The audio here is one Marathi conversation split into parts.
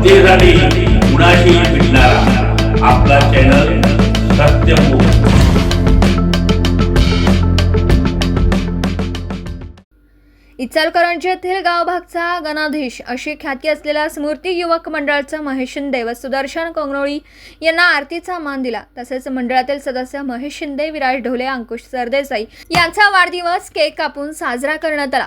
जनतेसाठी कुणाशी भेटणारा आपला चॅनल सत्यमुख इचलकरंजी येथील गावभागचा गणाधीश अशी ख्याती असलेल्या स्मृती युवक मंडळाचं महेश शिंदे व सुदर्शन कोंगनोळी यांना आरतीचा मान दिला. तसेच मंडळातील सदस्य महेश शिंदे विराज ढोले अंकुश सरदेसाई यांचा वाढदिवस केक कापून साजरा करण्यात आला.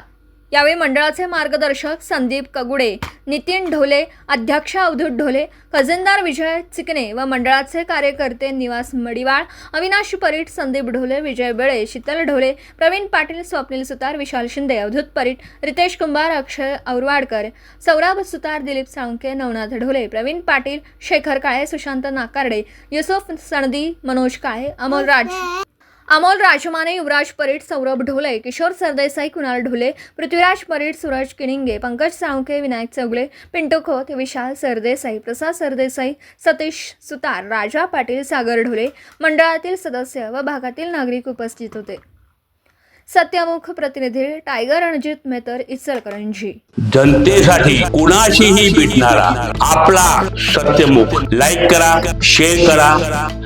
यावेळी मंडळाचे मार्गदर्शक संदीप कगुडे नितीन ढोले अध्यक्ष अवधूत ढोले खजिनदार विजय चिकणे व मंडळाचे कार्यकर्ते निवास मडिवाळ अविनाश परीट संदीप ढोले विजय बेळे शीतल ढोले प्रवीण पाटील स्वप्नील सुतार विशाल शिंदे अवधूत परीट रितेश कुंभार अक्षय औरवाडकर सौरभ सुतार दिलीप साळुंके नवनाथ ढोले प्रवीण पाटील शेखर काळे सुशांत नाकारडे युसुफ सणदी मनोज काळे अमोल राज अमोल राजमाने युवराज परीट सौरभ ढोले किशोर सरदेसाई कुणाल ढोले पृथ्वीराज परीट सूरज किनिंगे पंकज साळुंके विनायक चौगले पिंटू खोत विशाल सरदेसाई प्रसाद सरदेसाई सतीश सुतार राजा पाटील सागर ढोले मंडळातील सदस्य व भागातील नागरिक उपस्थित होते. सत्यमुख प्रतिनिधी टायगर रणजित मेहतर इचलकरंजी. जनतेसाठी कुणाशीही भेटणारा आपला सत्यमुख. लाईक करा शेअर करा